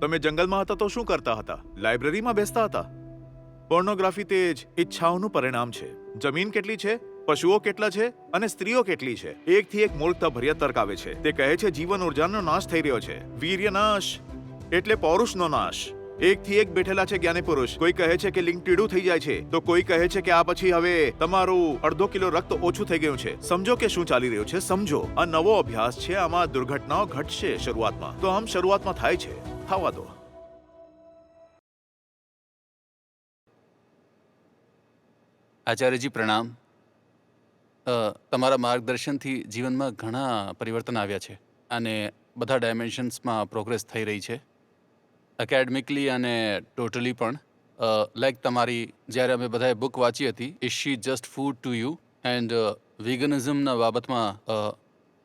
તમે જંગલમાં હતા તો શું કરતા હતા? લાઇબ્રેરીમાં બેસતા હતા? પોર્નોગ્રાફી તે જ ઈચ્છાઓનું પરિણામ છે. જમીન કેટલી છે? પશુઓ કેટલા છે? અને સ્ત્રીઓ કેટલી છે? એકથી એક મૂર્ખતા ભર્યા તર્ક આવે છે. તે કહે છે, જીવન ઉર્જાનો નાશ થઈ રહ્યો છે. વીર્ય નાશ. એટલે પૌરુષનો નાશ. એકથી એક બેઠેલા છે જ્ઞાની પુરુષ. કોઈ કહે છે કે લિંગ ટીડું થઈ જાય છે. તો કોઈ કહે છે કે આ પછી હવે તમારું અડધો કિલો રક્ત ઓછું થઈ ગયું છે. સમજો કે શું ચાલી રહ્યું છે? સમજો. આ નવો અભ્યાસ છે. આમાં દુર્ઘટનાઓ ઘટશે શરૂઆતમાં. તો આમ શરૂઆતમાં થાય છે. થવા દો આચાર્યજી, પ્રણામ. તમારા માર્ગદર્શનથી જીવનમાં ઘણા પરિવર્તન આવ્યા છે અને બધા ડાયમેન્શન્સમાં પ્રોગ્રેસ થઈ રહી છે. એકેડમિકલી અને ટોટલી પણ. લાઈક તમારી, જ્યારે અમે બધાએ બુક વાંચી હતી is she just food to you and વિગનિઝમના બાબતમાં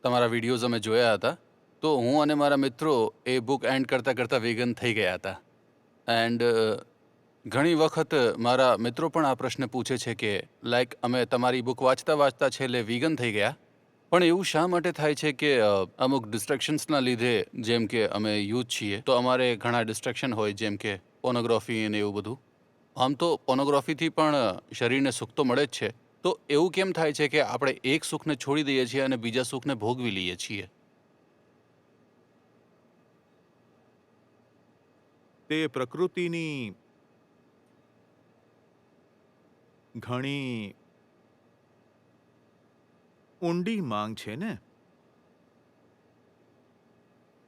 તમારા વિડીયોઝ અમે જોયા હતા. તો હું અને મારા મિત્રો એ બુક એન્ડ કરતાં કરતાં વેગન થઈ ગયા હતા. એન્ડ ઘણી વખત મારા મિત્રો પણ આ પ્રશ્ન પૂછે છે કે લાઈક અમે તમારી બુક વાંચતા વાંચતા છેલ્લે વીગન થઈ ગયા. પણ એવું શા માટે થાય છે કે અમુક ડિસ્ટ્રેક્શન્સના લીધે જેમ કે અમે યુથ છીએ, તો અમારે ઘણા ડિસ્ટ્રેક્શન હોય જેમ કે પોનોગ્રાફી અને એવું બધું. આમ તો પોનોગ્રાફીથી પણ શરીરને સુખ તો મળે જ છે. તો એવું કેમ થાય છે કે આપણે એક સુખને છોડી દઈએ છીએ અને બીજા સુખને ભોગવી લઈએ છીએ? તે પ્રકૃતિની ઘણી ઊંડી માંગ છે ને?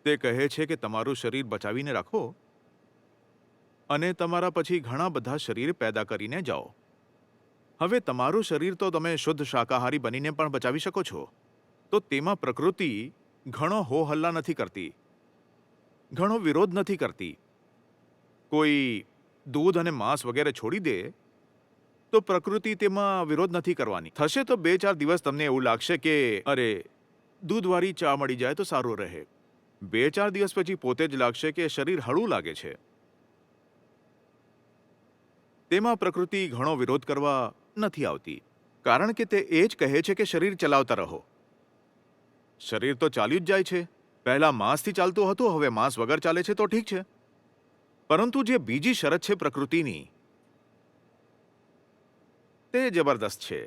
તે કહે છે કે તમારું શરીર બચાવીને રાખો અને તમારા પછી ઘણા બધા શરીર પેદા કરીને જાઓ. હવે તમારું શરીર તો તમે શુદ્ધ શાકાહારી બનીને પણ બચાવી શકો છો. તો તેમાં પ્રકૃતિ ઘણો હોહલ્લા નથી કરતી. ઘણો વિરોધ નથી કરતી. કોઈ દૂધ અને માંસ વગેરે છોડી દે, તો પ્રકૃતિ તેમાં વિરોધ નથી કરવાની. થશે તો બે ચાર દિવસ તમને એવું લાગશે કે, અરે, દૂધવાળી ચા મળી જાય તો સારું રહે. બે ચાર દિવસ પછી પોતે જ લાગશે કે શરીર હળવું લાગે છે. તેમાં પ્રકૃતિ ઘણો વિરોધ કરવા નથી આવતી. કારણ કે તે એ જ કહે છે કે શરીર ચલાવતા રહો. શરીર તો ચાલ્યું જ જાય છે. પહેલાં માંસથી ચાલતું હતું, હવે માંસ વગર ચાલે છે તો ઠીક છે. પરંતુ જે બીજી શરત છે પ્રકૃતિની, તે જબરદસ્ત છે.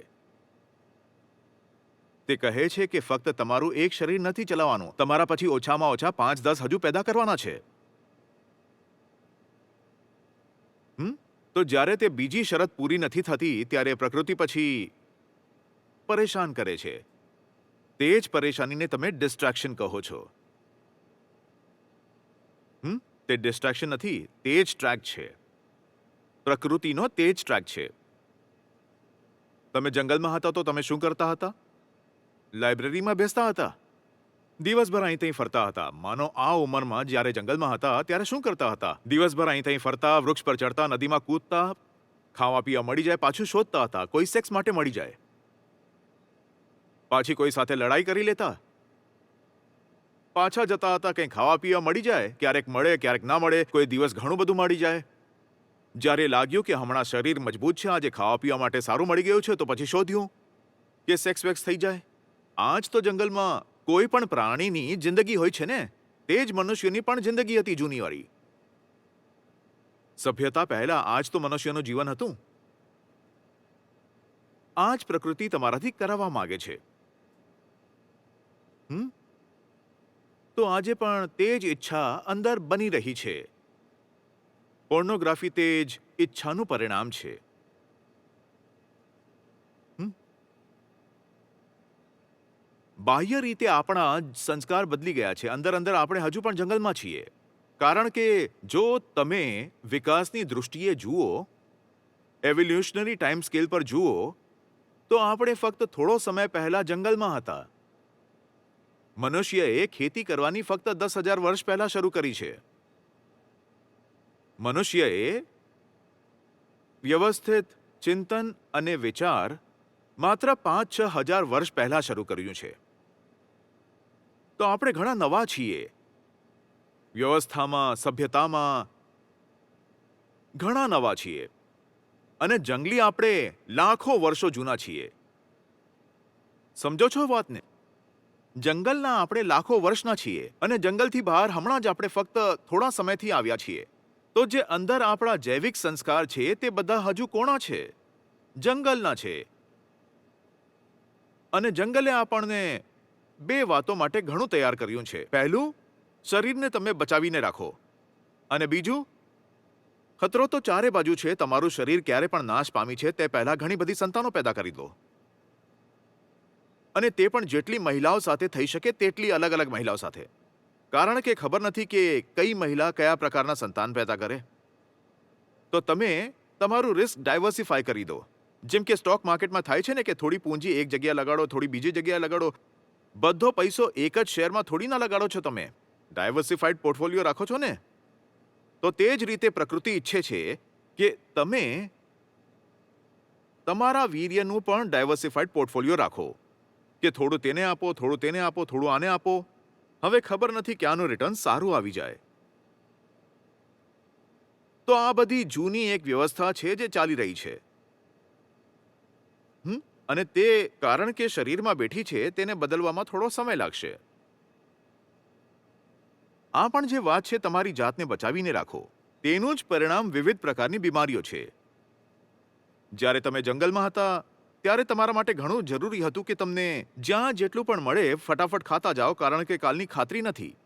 તે કહે છે કે ફક્ત તમારું એક શરીર નથી ચલાવવાનું, તમારા પછી ઓછામાં ઓછા પાંચ દસ હજુ પેદા કરવાના છે. તો જ્યારે તે બીજી શરત પૂરી નથી થતી, ત્યારે પ્રકૃતિ પછી પરેશાન કરે છે. તે જ પરેશાનીને તમે ડિસ્ટ્રેક્શન કહો છો. તે ડિસ્ટ્રેક્શન નથી, તે જ ટ્રેક છે. પ્રકૃતિનો તે જ ટ્રેક છે. તમે જંગલમાં હતા તો તમે શું કરતા હતા? લાઇબ્રેરીમાં બેસતા હતા? દિવસભર અહીં ત્યાં ફરતા હતા. માનો આ ઉંમરમાં જ્યારે જંગલમાં હતા, ત્યારે શું કરતા હતા? દિવસભર અહીં ત્યાં ફરતા, વૃક્ષ પર ચડતા, નદીમાં કૂદતા, ખાવા પીવા મળી જાય, પાછું શોધતા હતા. કોઈ સેક્સ માટે મળી જાય. પાછી કોઈ સાથે લડાઈ કરી લેતા? પાછા જતા હતા કંઈ ખાવા પીવા મળી જાય? ક્યારેક મળે, ક્યારેક ના મળે, કોઈ દિવસ ઘણું બધું મળી જાય. જ્યારે લાગ્યું કે હમણાં શરીર મજબૂત છે, આજે ખાવા પીવા માટે સારું મળી ગયું છે, તો પછી શોધ્યું કે સેક્સ વેક્સ થઈ જાય? આજ તો જંગલમાં કોઈ પણ પ્રાણીની જિંદગી હોય છે ને? તે જ મનુષ્યની પણ જિંદગી હતી જૂની વાળી સભ્યતા પહેલા આજ તો મનુષ્યનું જીવન હતું. આ જ પ્રકૃતિ તમારાથી કરાવવા માંગે છે. હમ? તો આજે પણ તે જ ઈચ્છા અંદર બની રહી છે. પોર્નોગ્રાફી તે જ ઈચ્છાનું પરિણામ છે. બાહ્ય રીતે આપણા સંસ્કાર બદલી ગયા છે. અંદર અંદર આપણે હજુ પણ જંગલમાં છીએ. કારણ કે જો તમે વિકાસની દૃષ્ટિએ જુઓ એવોલ્યુશનરી ટાઈમ સ્કેલ પર જુઓ, તો આપણે ફક્ત થોડો સમય પહેલા જંગલમાં હતા. મનુષ્યએ ખેતી કરવાની ફક્ત દસ હજાર વર્ષ પહેલા શરૂ કરી છે. મનુષ્યએ વ્યવસ્થિત ચિંતન અને વિચાર માત્ર પાંચ છ હજાર વર્ષ પહેલા શરૂ કર્યું છે. તો આપણે ઘણા નવા છીએ. વ્યવસ્થામાં, સભ્યતામાં ઘણા નવા છીએ. અને જંગલી આપણે લાખો વર્ષો જૂના છીએ. સમજો છો વાતને જંગલના આપણે લાખો વર્ષના છીએ અને જંગલથી બહાર હમણાં જ આપણે ફક્ત થોડા સમયથી આવ્યા છીએ. તો જે અંદર આપણા જૈવિક સંસ્કાર છે તે બધા હજુ કોણા છે? જંગલના છે. અને જંગલે આપણને બે વાતો માટે ઘણું તૈયાર કર્યું છે. પહેલું, શરીરને તમે બચાવીને રાખો. અને બીજું, ખતરો તો ચારે બાજુ છે, તમારું શરીર ક્યારે પણ નાશ પામી છે તે પહેલાં ઘણી બધી સંતાનો પેદા કરી દો. અને તે પણ જેટલી મહિલાઓ સાથે થઈ શકે તેટલી અલગ અલગ મહિલાઓ સાથે. કારણ કે ખબર નથી કે કઈ મહિલા કયા પ્રકારના સંતાન પેદા કરે. તો તમે તમારું રિસ્ક ડાયવર્સિફાય કરી દો. જેમ કે સ્ટોક માર્કેટમાં થાય છે ને કે થોડી પૂંજી એક જગ્યાએ લગાડો, થોડી બીજી જગ્યાએ લગાડો, બધો પૈસો એક જ શેરમાં થોડી ના લગાડો છો તમે. ડાયવર્સિફાઈડ પોર્ટફોલિયો રાખો છો ને? તો તે જ રીતે પ્રકૃતિ ઈચ્છે છે કે તમે તમારા વીર્યનું પણ ડાયવર્સિફાઈડ પોર્ટફોલિયો રાખો. કે થોડું તેને આપો, થોડું તેને આપો, થોડું આને આપો. હવે ખબર નથી કે આનું રિટર્ન સારું આવી જાય. તો આ બધી જૂની એક વ્યવસ્થા છે જે ચાલી રહી છે. અને તે કારણ કે શરીરમાં બેઠી છે, તેને બદલવામાં થોડો સમય લાગશે. આ પણ જે વાત છે તમારી જાતને બચાવીને રાખો. તેનું જ પરિણામ વિવિધ પ્રકારની બીમારીઓ છે. જ્યારે તમે જંગલમાં હતા ત્યારે તમારા માટે ઘણું જરૂરી હતું કે તમને જ્યાં જેટલું પણ મળે ફટાફટ ખાતા જાઓ, કારણ કે કાલની ખાતરી નથી.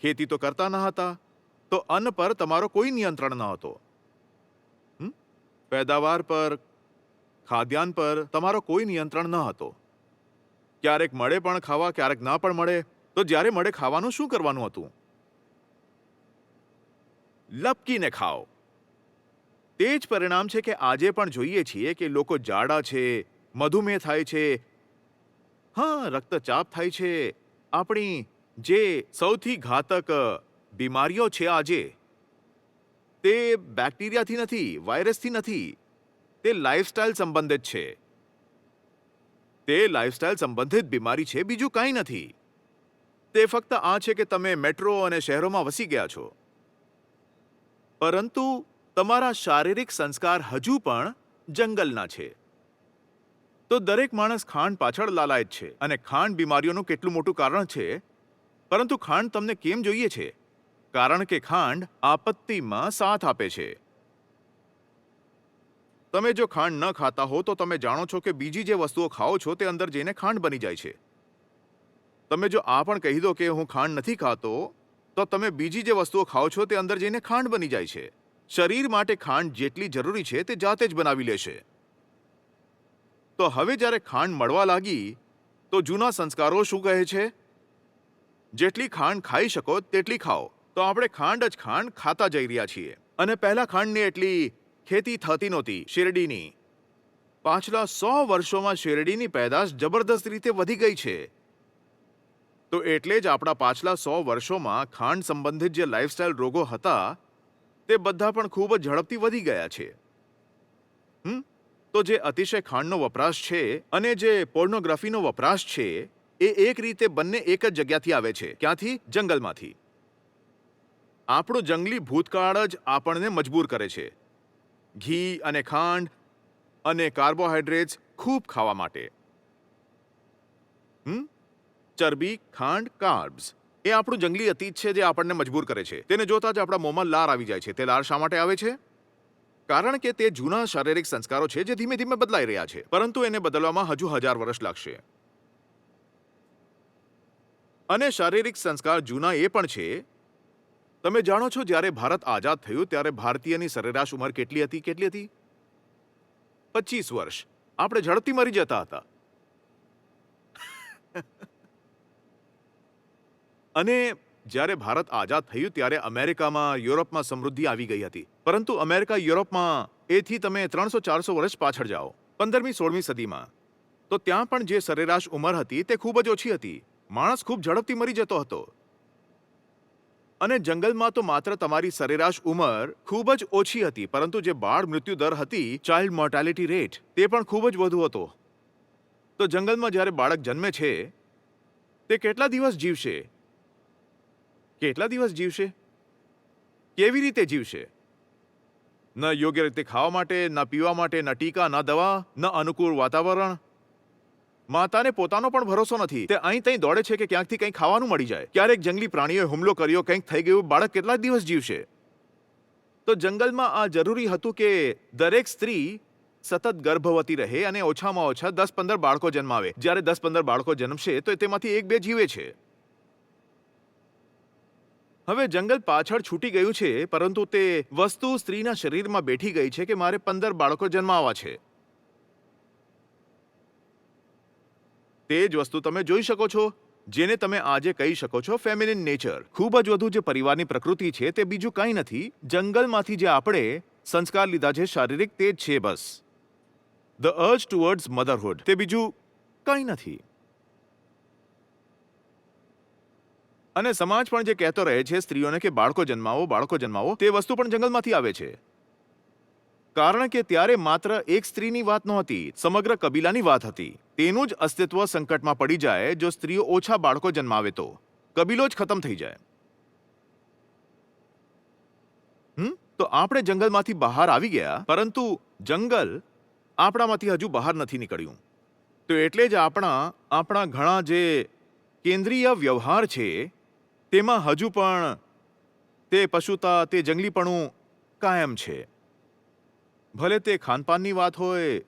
ખેતી તો કરતા ન હતા, તો અન્ન પર તમારો કોઈ નિયંત્રણ ન હતો? પેદાવાર પર, ખાદ્યાન્ન પર તમારો કોઈ નિયંત્રણ ન હતો. ક્યારેક મળે પણ ખાવા, ક્યારેક ના પણ મળે, તો જ્યારે મળે ખાવાનું શું કરવાનું હતું? લપકીને ખાઓ. તે જ પરિણામ છે કે આજે પણ જોઈએ છીએ કે લોકો જાડા છે, મધુમેહ થાય છે. હા, રક્તચાપ થાય છે. આપણી જે સૌથી ઘાતક બીમારીઓ છે આજે, તે બેક્ટેરિયાથી નથી, વાયરસથી નથી, તે લાઇફસ્ટાઇલ સંબંધિત છે. તે લાઇફસ્ટાઇલ સંબંધિત બીમારી છે, બીજું કાંઈ નથી. તે ફક્ત આ છે કે તમે મેટ્રો અને શહેરોમાં વસી ગયા છો. પરંતુ તમારા શારીરિક સંસ્કાર હજુ પણ જંગલના છે. તો દરેક માણસ ખાંડ પાછળ લાલાયત છે અને ખાંડ બીમારીઓનું કેટલું મોટું કારણ છે? પરંતુ ખાંડ તમને કેમ જોઈએ છે? કારણ કે ખાંડ આપત્તિમાં સાથ આપે છે. તમે જો ખાંડ ન ખાતા હો તો તમે જાણો છો કે બીજી જે વસ્તુઓ ખાઓ છો તે અંદર જઈને ખાંડ બની જાય છે. તમે જો આ પણ કહી દો કે હું ખાંડ નથી ખાતો, તો તમે બીજી જે વસ્તુઓ ખાઓ છો તે અંદર જઈને ખાંડ બની જાય છે. શરીર માટે ખાંડ જેટલી જરૂરી છે તે જાતે જ બનાવી લેશે તો હવે જ્યારે ખાંડ મળવા લાગી, તો જૂના સંસ્કારો શું કહે છે? જેટલી ખાંડ ખાઈ શકો તેટલી ખાઓ. તો આપણે ખાંડ જ ખાંડ ખાતા જઈ રહ્યા છીએ. અને પહેલા ખાંડની એટલી ખેતી થતી નહોતી, શેરડીની. પાછલા સો વર્ષોમાં શેરડીની પેદાશ જબરદસ્ત રીતે વધી ગઈ છે. તો એટલે જ આપણા પાછલા સો વર્ષોમાં ખાંડ સંબંધિત જે લાઇફસ્ટાઇલ રોગો હતા તે બધા પણ ખૂબ જ ઝડપથી વધી ગયા છે. હમ? તો જે અતિશય ખાંડનો વપરાશ છે અને જે પોર્નોગ્રાફીનો વપરાશ છે, એ એક રીતે બંને એક જ જગ્યાથી આવે છે. ક્યાંથી? જંગલમાંથી. આપણું જંગલી ભૂતકાળ જ આપણને મજબૂર કરે છે. ઘી અને ખાંડ અને કાર્બોહાઈડ્રેટ્સ ખૂબ ખાવા માટે. હમ? ચરબી, ખાંડ, કાર્બ્સ. એ આપણું જંગલી અતીત છે જે આપણને મજબૂર કરે છે. તેને જોતા જ આપણા મોંમાં લાર આવી જાય છે. તે લાર શા માટે આવે છે? કારણ કે તે જૂના શારીરિક સંસ્કારો છે જે ધીમે ધીમે બદલાઈ રહ્યા છે. પરંતુ એને બદલવામાં હજુ હજાર વર્ષ લાગશે. અને શારીરિક સંસ્કાર જૂના એ પણ છે. તમે જાણો છો જ્યારે ભારત આઝાદ થયું ત્યારે ભારતીયની સરેરાશ ઉંમર કેટલી હતી? કેટલી હતી? પચીસ વર્ષ. આપણે ઝડપથી મરી જતા હતા. અને જ્યારે ભારત આઝાદ થયું ત્યારે અમેરિકામાં યુરોપમાં સમૃદ્ધિ આવી ગઈ હતી. પરંતુ અમેરિકા યુરોપમાં એથી તમે ત્રણસો ચારસો વર્ષ પાછળ જાઓ, પંદરમી સોળમી સદીમાં. તો ત્યાં પણ જે સરેરાશ ઉંમર હતી તે ખૂબ જ ઓછી હતી. માણસ ખૂબ ઝડપથી મરી જતો હતો. અને જંગલમાં તો માત્ર તમારી સરેરાશ ઉંમર ખૂબ જ ઓછી હતી, પરંતુ જે બાળ મૃત્યુ દર હતી, ચાઇલ્ડ મોર્ટાલિટી રેટ, તે પણ ખૂબ જ વધુ હતો. તો જંગલમાં જ્યારે બાળક જન્મે છે, તે કેટલા દિવસ જીવશે? કેટલા દિવસ જીવશે? કેવી રીતે જીવશે? ન યોગ્ય રીતે ખાવા માટે, ન પીવા માટે, ન ટીકા, ન દવા, ન અનુકૂળ વાતાવરણ. માતાને પોતાનો પણ ભરોસો નથી. તે અહીં તહીં દોડે છે કે ક્યાંકથી કંઈ ખાવાનું મળી જાય. ક્યારેક જંગલી પ્રાણીઓએ હુમલો કર્યો, કંઈક થઈ ગયું, બાળક કેટલા દિવસ જીવશે? તો જંગલમાં આ જરૂરી હતું કે દરેક સ્ત્રી સતત ગર્ભવતી રહે અને ઓછામાં ઓછા દસ પંદર બાળકો જન્માવે. જ્યારે દસ પંદર બાળકો જન્મશે, તો તેમાંથી એક બે જીવે છે. હવે જંગલ પાછળ છૂટી ગયું છે, પરંતુ તે વસ્તુ સ્ત્રીના શરીરમાં બેઠી ગઈ છે કે મારે પંદર બાળકો જન્માવા છે. તે જ વસ્તુ તમે જોઈ શકો છો, જેને તમે આજે કહી શકો છો, ફેમિનિન નેચર. ખૂબ જ વધુ જે પરિવારની પ્રકૃતિ છે, તે બીજું કંઈ નથી, જંગલમાંથી જે આપણે સંસ્કાર લીધા છે, શારીરિક તે જ છે બસ. ધ અર્જ ટુવર્ડ્સ મધરહુડ તે બીજું કંઈ નથી. અને સમાજ પણ જે કહેતો રહે છે સ્ત્રીઓને કે બાળકો જન્માવો બાળકો જન્માવો, તે વસ્તુ પણ જંગલમાંથી આવે છે. કારણ કે ત્યારે માત્ર એક સ્ત્રીની વાત નહોતી, સમગ્ર કબીલાની વાત હતી. તેનું જ અસ્તિત્વ સંકટમાં પડી જાય જો સ્ત્રીઓ ઓછા બાળકો જન્માવે તો. કબીલો જ ખતમ થઈ જાય. હમ? તો આપણે જંગલમાંથી બહાર આવી ગયા, પરંતુ જંગલ આપણામાંથી હજુ બહાર નથી નીકળ્યું. તો એટલે જ આપણા આપણા ઘણા જે કેન્દ્રીય વ્યવહાર છે તેમાં હજુ પણ તે પશુતા, તે જંગલીપણું કાયમ છે. ભલે તે ખાનપાનની વાત હોય,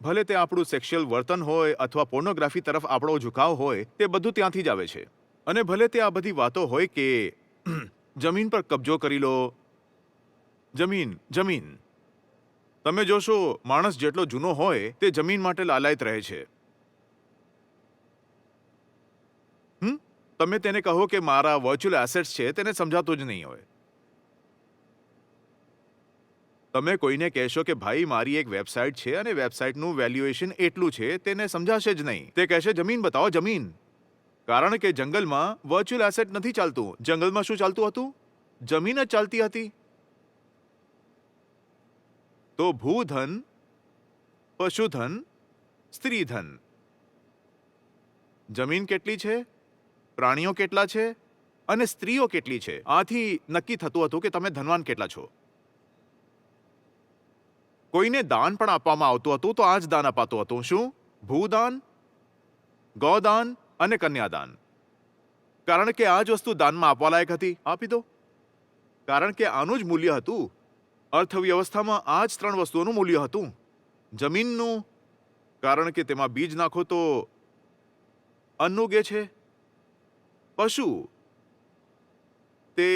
ભલે તે આપણું સેક્સ્યુઅલ વર્તન હોય અથવા પોર્નોગ્રાફી તરફ આપણો ઝુકાવ હોય, તે બધું ત્યાંથી જ આવે છે. અને ભલે તે આ બધી વાતો હોય કે જમીન પર કબજો કરી લો. જમીન જમીન. તમે જોશો, માણસ જેટલો જૂનો હોય, તે જમીન માટે લાલાયત રહે છે હમ તમે તેને કહો કે મારા વર્ચ્યુઅલ એસેટ્સ છે, તેને સમજાતું જ નહીં હોય. તમે કોઈને કહેશો કે ભાઈ, મારી એક વેબસાઇટ છે અને વેબસાઇટનું વેલ્યુએશન એટલું છે, તેને સમજાશે જ નહીં. તે કહેશે, જમીન બતાવો, જમીન. કારણ કે જંગલમાં વર્ચ્યુઅલ એસેટ નથી ચાલતું. જંગલમાં શું ચાલતું હતું? જમીન જ ચાલતી હતી. તો ભૂધન, પશુધન, સ્ત્રીધન. જમીન કેટલી છે? પ્રાણીઓ કેટલા છે અને સ્ત્રીઓ કેટલી છે? આથી નક્કી થતું હતું કે તમે ધનવાન કેટલા છો. કોઈને દાન પણ આપવામાં આવતું હતું તો આ જ દાન અપાતું હતું. શું? ભૂદાન, ગૌદાન અને કન્યાદાન. કારણ કે આ જ વસ્તુ દાનમાં આપવા લાયક હતી. આપી દો. કારણ કે આનું જ મૂલ્ય હતું. અર્થવ્યવસ્થામાં આ જ ત્રણ વસ્તુઓનું મૂલ્ય હતું. જમીનનું, કારણ કે તેમાં બીજ નાખો તો અન્ન ઉગે છે. પશુ. તે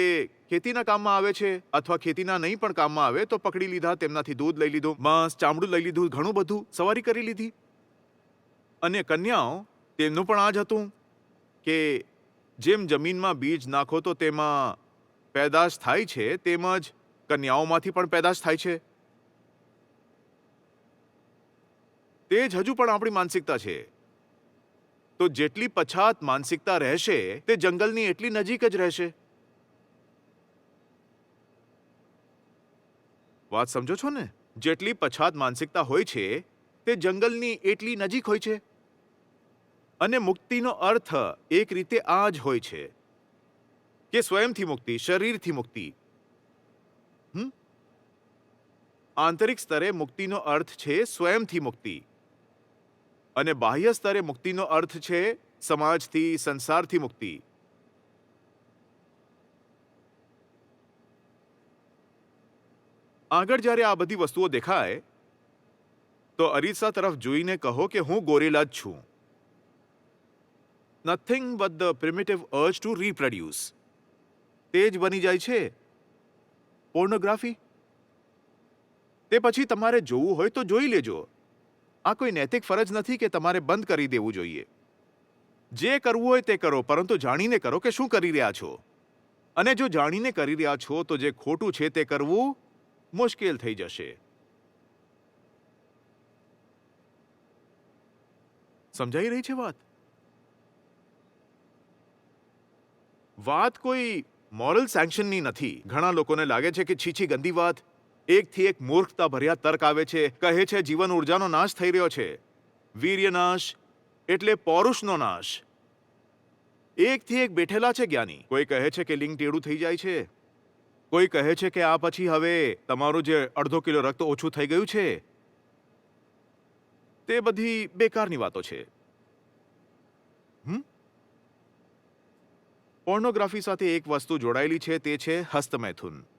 ખેતીના કામમાં આવે છે અથવા ખેતીના નહીં પણ કામમાં આવે તો પકડી લીધા, તેમનાથી દૂધ લઈ લીધું, માંસ, ચામડું લઈ લીધું, ઘણું બધું સવારી કરી લીધી. અને કન્યાઓ તેમનું પણ આ જ હતું કે જેમ જમીનમાં બીજ નાખો તો તેમાં પેદાશ થાય છે તેમજ કન્યાઓમાંથી પણ પેદાશ થાય છે. તે જ હજુ પણ આપણી માનસિકતા છે. તો જેટલી પછાત માનસિકતા રહેશે, તે જંગલની એટલી નજીક જ રહેશે. વાત સમજો છો ને? જેટલી પછાત માનસિકતા હોય છે, તે જંગલની એટલી નજીક હોય છે. અને મુક્તિનો અર્થ એક રીતે આ જ હોય છે. કે સ્વયંથી મુક્તિ, શરીરથી મુક્તિ. આંતરિક સ્તરે મુક્તિનો અર્થ છે સ્વયંથી મુક્તિ. અને બાહ્ય સ્તરે મુક્તિનો અર્થ છે સમાજથી, સંસારથી મુક્તિ. આગળ જ્યારે આ બધી વસ્તુઓ દેખાય, તો અરીસા તરફ જોઈને કહો કે હું ગોરેલા જ છું. Nothing but the primitive urge to reproduce તે જ બની જાય છે. પોર્નોગ્રાફી તે પછી તમારે જોવું હોય તો જોઈ લેજો. આ કોઈ નૈતિક ફરજ નથી કે તમારે બંધ કરી દેવું જોઈએ. જે કરવું હોય તે કરો, પરંતુ જાણીને કરો કે શું કરી રહ્યા છો. અને જો જાણીને કરી રહ્યા છો, તો જે ખોટું છે તે કરવું મુશ્કેલ થઈ જશે. સમજાઈ રહી છે વાત? વાત કોઈ મોરલ સેન્કશનની નથી. ઘણા લોકોને લાગે છે કે છીછી ગંદી વાત એકથી એક મૂર્ખતા ભર્યા તર્ક આવે છે, કહે છે, જીવન ઉર્જાનો નાશ થઈ રહ્યો છે. વીર્યનાશ એટલે પૌરુષનો નાશ. એકથી એક બેઠેલા છે જ્ઞાની. કોઈ કહે છે કે લિંગ ટેડું થઈ જાય છે. કોઈ કહે છે કે આ પછી હવે તમારું જે અડધો કિલો રક્ત ઓછું થઈ ગયું છે. તે બધી બેકારની વાતો છે. પોર્નોગ્રાફી સાથે એક વસ્તુ જોડાયેલી છે, તે છે હસ્તમૈથુન.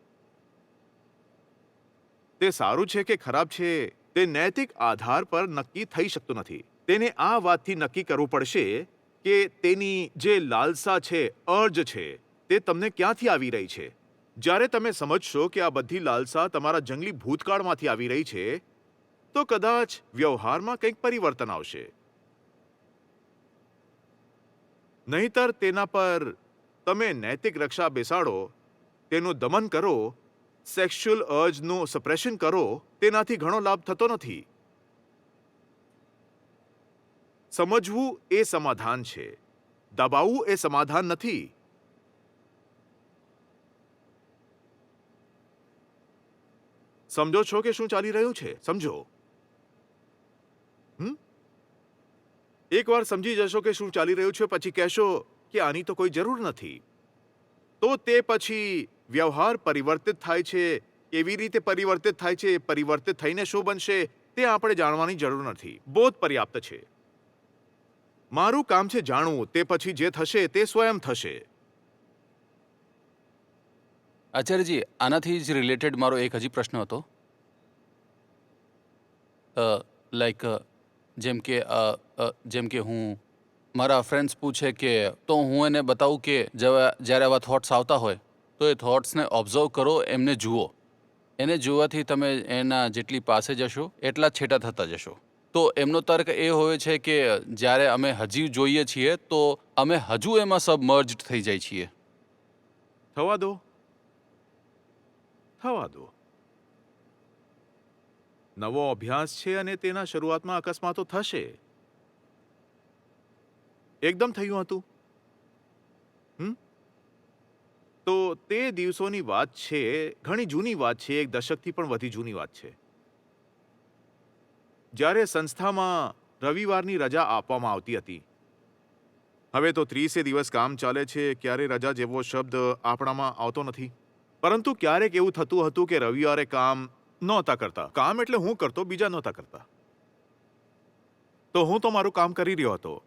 તે સારું છે કે ખરાબ છે, તે નૈતિક આધાર પર નક્કી થઈ શકતું નથી. તેને આ વાતથી નક્કી કરવું પડશે કે તેની જે લાલસા છે, અર્જ છે, તે તમને ક્યાંથી આવી રહી છે? જ્યારે તમે સમજશો કે આ બધી લાલસા તમારા જંગલી ભૂતકાળમાંથી આવી રહી છે, તો કદાચ વ્યવહારમાં કંઈક પરિવર્તન આવશે. નહીતર તેના પર તમે નૈતિક રક્ષા બેસાડો, તેનું દમન કરો સેક્સ્યુઅલ અર્જનું સપ્રેશન કરો, તેનાથી ઘણો લાભ થતો નથી. સમજવું એ સમાધાન છે. દબાવવું એ સમાધાન નથી. સમજો છો કે શું ચાલી રહ્યું છે? સમજો. એકવાર સમજી જશો કે શું ચાલી રહ્યું છે, પછી કહેશો કે આની તો કોઈ જરૂર નથી. તો તે પછી વ્યવહાર પરિવર્તિત થાય છે, કેવી રીતે પરિવર્તિત થાય છે પરિવર્તિત થઈને શું બનશે, તે આપણે જાણવાની જરૂર નથી. બોધ પર્યાપ્ત છે. મારું કામ છે જાણવું, તે પછી જે થશે તે સ્વયં થશે. આચાર્યજી, આનાથી જ રિલેટેડ મારો એક હજી પ્રશ્ન હતો. લાઈક જેમ કે જેમ કે હું, મારા ફ્રેન્ડ્સ પૂછે કે, તો હું એને બતાવું કે જ્યારે આવા થોટ્સ આવતા હોય તો એ થોટ્સને ઓબ્ઝર્વ કરો, એમને જુઓ. એને જોવાથી તમે એના જેટલી પાસે જશો, એટલા છેટા થતા જશો. તો એમનો તર્ક એ હોય છે કે જ્યારે અમે હજી જોઈએ છીએ, તો અમે હજુ એમાં સબમર્જડ થઈ જાય છીએ. થવા દો. થવા દો. નવો અભ્યાસ છે અને તેના શરૂઆતમાં અકસ્માતો થશે. એકદમ થયું હતું. હમ? તો તે દિવસોની વાત છે, ઘણી જૂની વાત છે, એક દશકથી પણ વધી જૂની વાત છે. જ્યારે સંસ્થામાં રવિવારની રજા આપવામાં આવતી હતી. હવે તો ત્રીસે દિવસ કામ ચાલે છે, ક્યારે રજા જેવો શબ્દ આપણામાં આવતો નથી. પરંતુ ક્યારેક એવું થતું હતું કે રવિવારે કામ નહોતા કરતા. કામ એટલે હું કરતો, બીજા નહોતા કરતા. તો હું તો મારું કામ કરી રહ્યો હતો.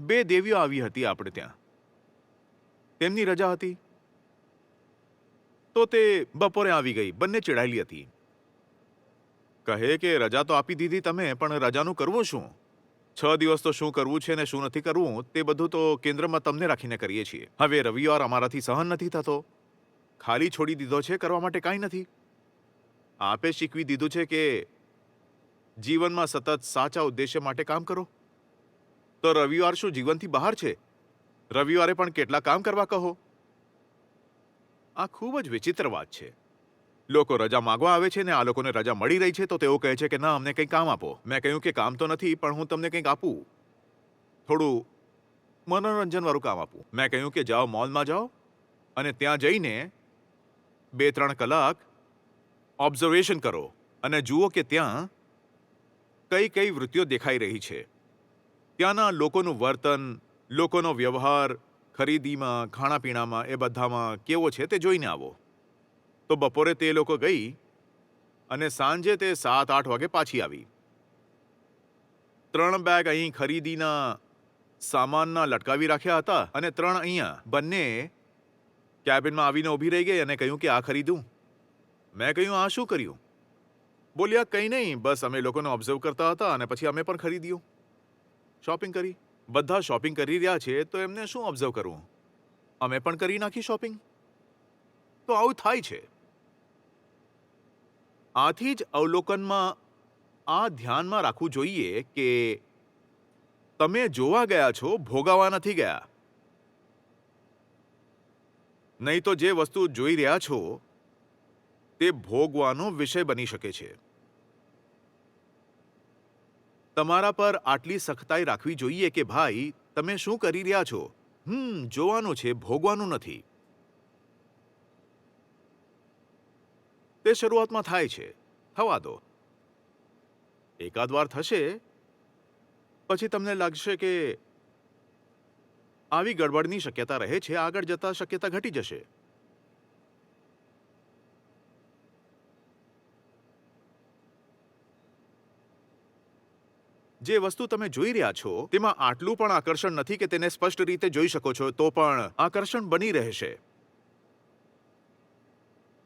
બે દેવીઓ આવી હતી આપણે ત્યાં. તેમની રજા હતી? તો તે બપોરે આવી ગઈ, બંને ચડાયેલી હતી. કહે કે રજા તો આપી દીધી તમે, પણ રજાનું કરવું શું? છ દિવસ તો શું કરવું છે ને શું નથી કરવું, તે બધું તો કેન્દ્રમાં તમને રાખીને કરીએ છીએ. હવે રવિવાર અમારાથી સહન નથી થતો. ખાલી છોડી દીધો છે કરવા માટે કાંઈ નથી. આપે શીખવી દીધું છે કે જીવનમાં સતત સાચા ઉદ્દેશ્ય માટે કામ કરો. તો રવિવાર શું જીવનથી બહાર છે? રવિવારે પણ કેટલા કામ કરવા કહો? આ ખૂબ જ વિચિત્ર વાત છે. લોકો રજા માગવા આવે છે ને આ લોકોને રજા મળી રહી છે તો તેઓ કહે છે કે ના, અમને કંઈ કામ આપો. મેં કહ્યું કે કામ તો નથી, પણ હું તમને કંઈક આપું. થોડું મનોરંજનવાળું કામ આપું. મેં કહ્યું કે જાઓ મોલમાં જાઓ અને ત્યાં જઈને બે ત્રણ કલાક ઓબ્ઝર્વેશન કરો અને જુઓ કે ત્યાં કઈ કઈ વૃત્તિઓ દેખાઈ રહી છે. ત્યાંના લોકોનું વર્તન લોકોનો વ્યવહાર, ખરીદીમાં, ખાણાપીણામાં, એ બધામાં કેવો છે તે જોઈને આવો. તો બપોરે તે લોકો ગઈ અને સાંજે તે સાત, આઠ વાગે પાછી આવી. ત્રણ બેગ અહીં ખરીદીના સામાનના લટકાવી રાખ્યા હતા અને ત્રણ અહીંયા બંને કેબિનમાં આવીને ઊભી રહી ગઈ અને કહ્યું કે, આ ખરીદું. મેં કહ્યું, આ શું કર્યું? બોલ્યા, કંઈ નહીં, બસ અમે લોકોને ઓબ્ઝર્વ કરતા હતા અને પછી અમે પણ ખરીદ્યું. શોપિંગ કરી. બધા શોપિંગ કરી રહ્યા છે, તો એમને શું ઓબ્ઝર્વ કરવું? અમે પણ કરી નાખી શોપિંગ? તો આવું થાય છે. આથી જ અવલોકનમાં આ ધ્યાનમાં રાખવું જોઈએ કે તમે જોવા ગયા છો, ભોગાવા નથી ગયા. નહીં તો જે વસ્તુ જોઈ રહ્યા છો, તે ભોગવાનો વિષય બની શકે છે. તમારા પર આટલી સખતાઈ રાખવી જોઈએ કે ભાઈ, તમે શું કરી રહ્યા છો? હમ, જોવાનું છે, ભોગવાનું નથી. તે શરૂઆતમાં થાય છે. થવા દો. એકાદ વાર થશે, પછી તમને લાગશે કે આવી ગડબડની શક્યતા રહે છે, આગળ જતા શક્યતા ઘટી જશે. જે વસ્તુ તમે જોઈ રહ્યા છો, તેમાં આટલું પણ આકર્ષણ નથી કે તેને સ્પષ્ટ રીતે જોઈ શકો છો, તો પણ આકર્ષણ બની રહેશે.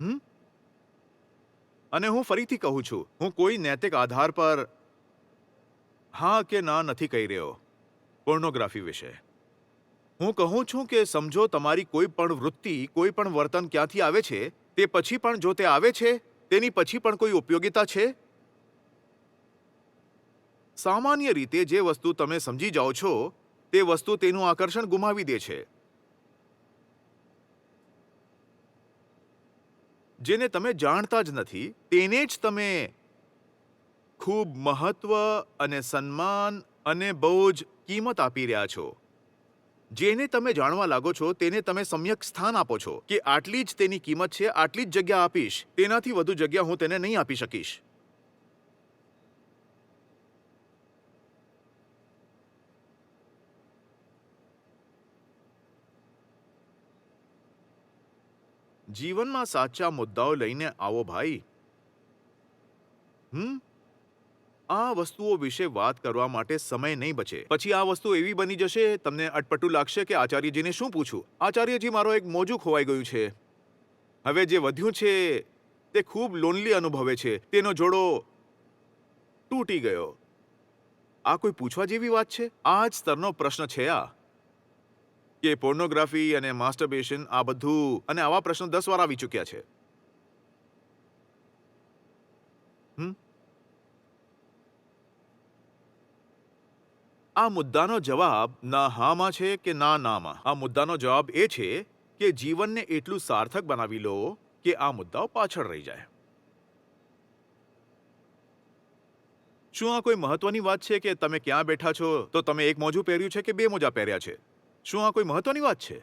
હમ? અને હું ફરીથી કહું છું, હું કોઈ નૈતિક આધાર પર હા કે ના નથી કહી રહ્યો પોર્નોગ્રાફી વિશે. હું કહું છું કે સમજો તમારી કોઈ પણ વૃત્તિ, કોઈ પણ વર્તન ક્યાંથી આવે છે, તે પછી પણ જો તે આવે છે, તેની પછી પણ કોઈ ઉપયોગિતા છે? સામાન્ય રીતે જે વસ્તુ તમે સમજી જાઓ છો, તે વસ્તુ તેનું આકર્ષણ ગુમાવી દે છે. જેને તમે જાણતા જ નથી, તેને જ તમે ખૂબ મહત્વ અને સન્માન અને બહુ જ કિંમત આપી રહ્યા છો. જેને તમે જાણવા લાગો છો, તેને તમે સમ્યક સ્થાન આપો છો કે આટલી જ તેની કિંમત છે, આટલી જ જગ્યા આપીશ, તેનાથી વધુ જગ્યા હું તેને નહીં આપી શકીશ. જીવનમાં સાચા મુદ્દાઓ લઈને આવો ભાઈ. હમ? આ વસ્તુઓ વિશે વાત કરવા માટે સમય નહીં બચે. પછી આ વસ્તુ એવી બની જશે, તમને અટપટું લાગશે કે આચાર્યજીને શું પૂછું આચાર્યજી, મારો એક મોજું ખોવાઈ ગયું છે. હવે જે વધ્યું છે, તે ખૂબ લોનલી અનુભવે છે. તેનો જોડો તૂટી ગયો. આ કોઈ પૂછવા જેવી વાત છે? આ જ સ્તરનો પ્રશ્ન છે આ. કે પોર્નોગ્રાફી અને માસ્ટરબેશન આ બધું અને આવા પ્રશ્નો દસ વાર આવી ચૂક્યા છે. આ મુદ્દાનો જવાબ ના હામાં છે કે ના નામાં આ મુદ્દાનો જવાબ એ છે કે જીવનને એટલું સાર્થક બનાવી લો કે આ મુદ્દાઓ પાછળ રહી જાય. શું આ કોઈ મહત્વની વાત છે કે તમે ક્યાં બેઠા છો? તો તમે એક મોજું પહેર્યું છે કે બે મોજા પહેર્યા છે? શું આ કોઈ મહત્વની વાત છે?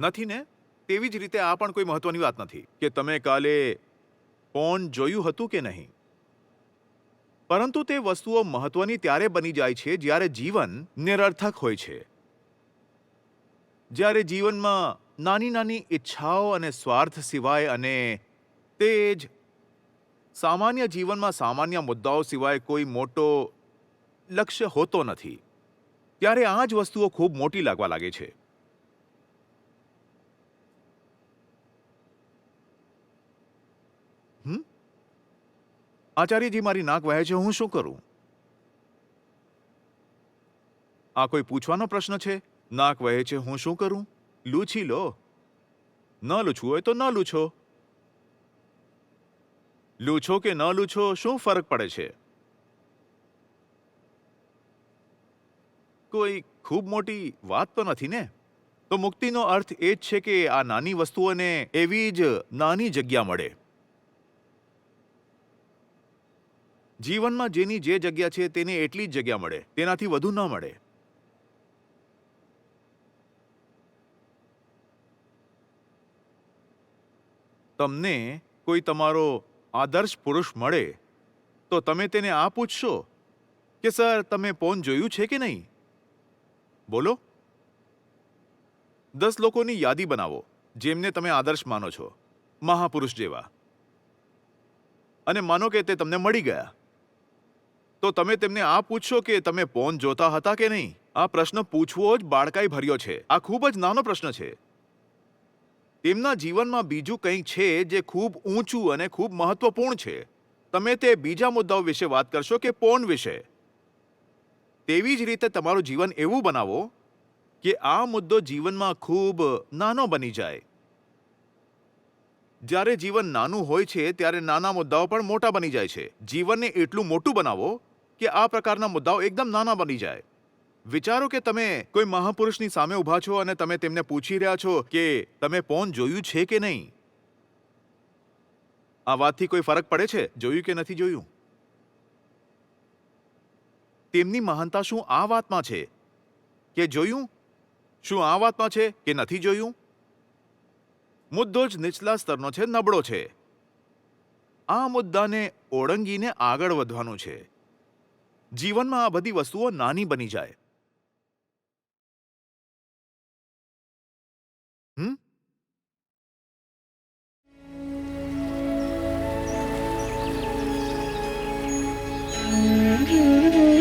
નથી ને? તેવી જ રીતે આ પણ કોઈ મહત્વની વાત નથી કે તમે કાલે પોન જોયું હતું કે નહીં. પરંતુ તે વસ્તુઓ મહત્વની ત્યારે બની જાય છે જ્યારે જીવન નિરર્થક હોય છે. જ્યારે જીવનમાં નાની નાની ઈચ્છાઓ અને સ્વાર્થ સિવાય અને તે જ સામાન્ય જીવનમાં સામાન્ય મુદ્દાઓ સિવાય કોઈ મોટો લક્ષ્ય હોતો નથી. ત્યારે આ જ વસ્તુઓ ખૂબ મોટી લાગવા લાગે છે. આચાર્યજી મારી નાક વહે છે, હું શું કરું? આ કોઈ પૂછવાનો પ્રશ્ન છે? નાક વહે છે, હું શું કરું? લૂછી લો. ન લૂછવું હોય તો ન લૂછો. લૂછો કે ન લૂછો, શું ફરક પડે છે? કોઈ ખૂબ મોટી વાત તો નથી ને? તો મુક્તિનો અર્થ એ જ છે કે આ નાની વસ્તુઓને એવી જ નાની જગ્યા મળે. જીવનમાં જેની જે જગ્યા છે તેને એટલી જ જગ્યા મળે, તેનાથી વધુ ન મળે. તમને કોઈ તમારો આદર્શ પુરુષ મળે, તો તમે તેને આ પૂછશો કે, સર, તમે પોન જોયું છે કે નહીં? બોલો. દસ લોકોની યાદી બનાવો, જેમને તમે આદર્શ માનો છો. મહાપુરુષ જેવા. અને માનો કે તે તમને મળી ગયા. તો તમે તેમને આ પૂછશો કે તમે પોન જોતા હતા કે નહીં? આ પ્રશ્ન પૂછવો જ બાળકાઈ ભર્યો છે. આ ખૂબ જ નાનો પ્રશ્ન છે. તેમના જીવનમાં બીજું કંઈક છે જે ખૂબ ઊંચું અને ખૂબ મહત્વપૂર્ણ છે. તમે તે બીજા મુદ્દાઓ વિશે વાત કરશો કે પોન વિશે? તેવી જ રીતે તમારું જીવન એવું બનાવો કે આ મુદ્દો જીવનમાં ખૂબ નાનો બની જાય. જ્યારે જીવન નાનું હોય છે, ત્યારે નાના મુદ્દાઓ પણ મોટા બની જાય છે. જીવનને એટલું મોટું બનાવો કે આ પ્રકારના મુદ્દાઓ એકદમ નાના બની જાય. વિચારો કે તમે કોઈ મહાપુરુષની સામે ઊભા છો અને તમે તેમને પૂછી રહ્યા છો કે તમે પોન જોયું છે કે નહીં? આ વાતથી કોઈ ફરક પડે છે? જોયું કે નથી જોયું? તેમની મહાનતા શું આ વાતમાં છે? કે જોયું? શું આ વાતમાં છે કે નથી જોયું? મુદ્દો જ નીચલા સ્તરનો છે, નબળો છે. આ મુદ્દાને ઓળંગીને આગળ વધવાનું છે. જીવનમાં આ બધી વસ્તુઓ નાની બની જાય. હમ? Mm-hmm.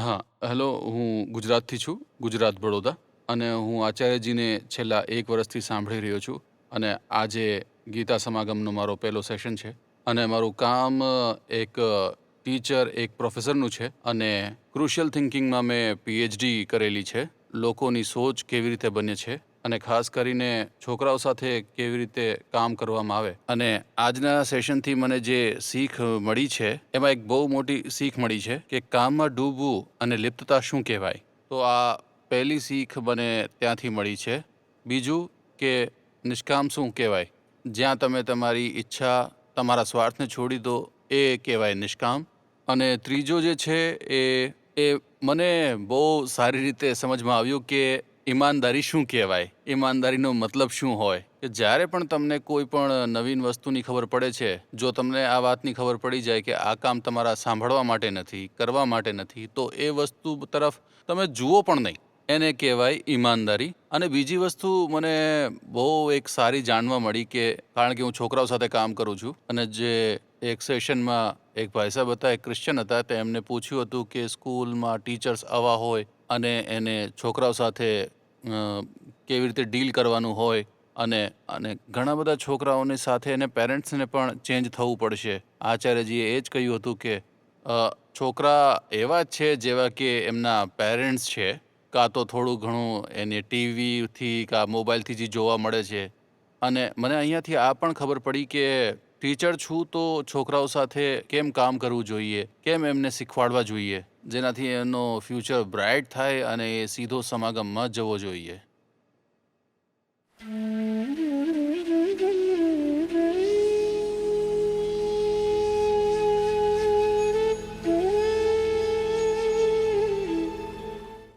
હા, હેલો, હું ગુજરાતથી છું, ગુજરાત બડોદા. અને હું આચાર્યજીને છેલ્લા એક વર્ષથી સાંભળી રહ્યો છું. અને આજે ગીતા સમાગમનો મારો પહેલો સેશન છે. અને મારું કામ એક ટીચર એક પ્રોફેસરનું છે. અને ક્રુશિયલ થિંકિંગમાં મેં પીએચડી કરેલી છે. લોકોની સોચ કેવી રીતે બને છે? અને ખાસ કરીને છોકરાઓ સાથે કેવી રીતે કામ કરવામાં આવે. અને આજના સેશનથી મને જે શીખ મળી છે, એમાં એક બહુ મોટી શીખ મળી છે કે કામમાં ડૂબવું અને લિપ્તતા શું કહેવાય. તો આ પહેલી શીખ મને ત્યાંથી મળી છે. બીજું કે નિષ્કામ શું કહેવાય. જ્યાં તમે તમારી ઈચ્છા, તમારા સ્વાર્થને છોડી દો, એ કહેવાય નિષ્કામ. અને ત્રીજો જે છે એ એ મને બહુ સારી રીતે સમજમાં આવ્યું કે ઈમાનદારી શું કહેવાય? ઈમાનદારીનો મતલબ શું હોય? કે જ્યારે પણ તમને કોઈ પણ નવીન વસ્તુની ખબર પડે છે, જો તમને આ વાતની ખબર પડી જાય કે આ કામ તમારા સાંભળવા માટે નથી, કરવા માટે નથી, તો એ વસ્તુ તરફ તમે જુઓ પણ નહીં. એને કહેવાય ઈમાનદારી. અને બીજી વસ્તુ મને બહુ એક સારી જાણવા મળી કે કારણ કે હું છોકરાઓ સાથે કામ કરું છું, અને જે એક સેશનમાં એક ભાઈ સાહેબ હતા, એક ક્રિશ્ચન હતા, તે પૂછ્યું હતું કે સ્કૂલમાં ટીચર્સ આવા હોય અને એને છોકરાઓ સાથે કેવી રીતે ડીલ કરવાનું હોય અને અને ઘણા બધા છોકરાઓની સાથે એને પેરેન્ટ્સને પણ ચેન્જ થવું પડશે. આચાર્યજીએ એ જ કહ્યું હતું કે છોકરા એવા જ છે જેવા કે એમના પેરેન્ટ્સ છે, કાં તો થોડું ઘણું એને ટીવીથી કાં મોબાઈલથી જે જોવા મળે છે. અને મને અહીંયાથી આ પણ ખબર પડી કે ટીચર છું તો છોકરાઓ સાથે કેમ કામ કરવું જોઈએ? કેમ એમને શીખવાડવા જોઈએ? જેનાથી એનો ફ્યુચર બ્રાઇટ થાય અને એ સીધો સમાગમમાં જવો જોઈએ.